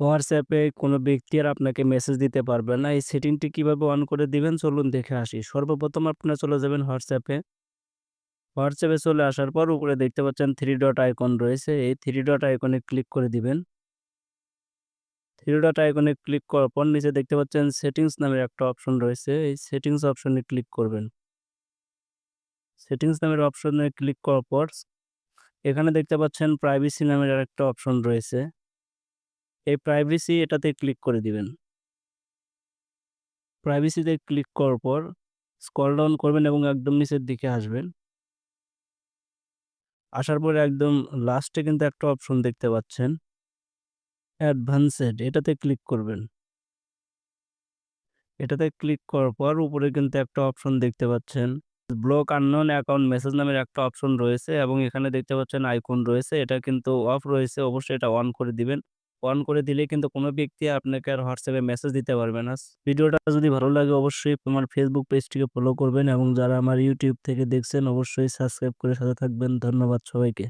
হোয়াটসঅ্যাপে কোনো ব্যক্তি আর আপনাকে মেসেজ দিতে পারবে না। এই সেটিংটি কীভাবে অন করে দিবেন চলুন দেখে আসি। সর্বপ্রথম আপনারা চলে যাবেন হোয়াটসঅ্যাপে। হোয়াটসঅ্যাপে চলে আসার পর উপরে দেখতে পাচ্ছেন থ্রি ডট আইকন রয়েছে। এই থ্রি ডট আইকনে ক্লিক করে দিবেন। 3 ডট আইকনে ক্লিক করার পর নিচে দেখতে পাচ্ছেন সেটিংস নামের একটা অপশন রয়েছে। এই সেটিংস অপশনে ক্লিক করবেন। সেটিংস নামের অপশনে ক্লিক করার পর এখানে দেখতে পাচ্ছেন প্রাইভেসি নামের আরেকটা অপশন রয়েছে। এই প্রাইভেসি এটাতে ক্লিক করে দিবেন। প্রাইভেসিতে ক্লিক করার পর স্কল ডাউন করবেন এবং একদম নিচের দিকে আসবেন। আসার পরে একদম লাস্টে কিন্তু একটা অপশন দেখতে পাচ্ছেন। অ্যাডভান্সড এটাতে ক্লিক করবেন। এটাতে ক্লিক করার পর উপরে কিন্তু একটা অপশন দেখতে পাচ্ছেন। ব্লক আননোন অ্যাকাউন্ট মেসেজ নামের একটা অপশন রয়েছে এবং এখানে দেখতে পাচ্ছেন আইকন রয়েছে। এটা কিন্তু অফ রয়েছে, অবশ্যই এটা অন করে দিবেন। অন করে দিলে কিন্তু কোনো ব্যক্তি আপনাকে আর হোয়াটসঅ্যাপে মেসেজ দিতে পারবে না। ভিডিওটা যদি ভালো লাগে অবশ্যই আমার ফেসবুক পেজটিকে ফলো করবেন এবং যারা আমার ইউটিউব থেকে দেখছেন অবশ্যই সাবস্ক্রাইব করে সাথে থাকবেন। ধন্যবাদ সবাইকে।